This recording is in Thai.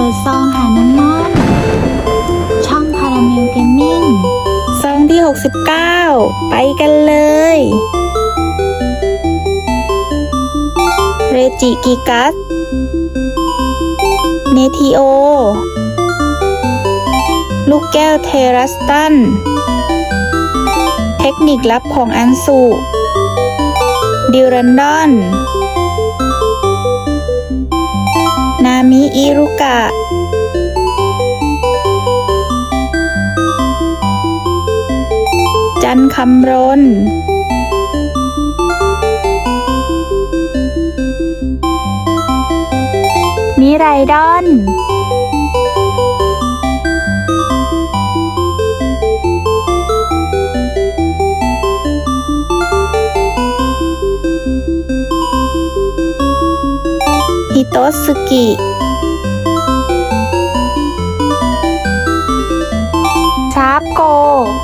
เปิดซองหาน้ำม่อนช่องคาราเมลเกมมิ่งซองที่ 69 ไปกันเลย เรจิกิกัส เนทิโอ ลูกแก้วเทรัสตัน เทคนิคลับของอันสุดิรันดอน อิรุกะ จันคำรน มิไรดอน ฮิโตสึกิ 狗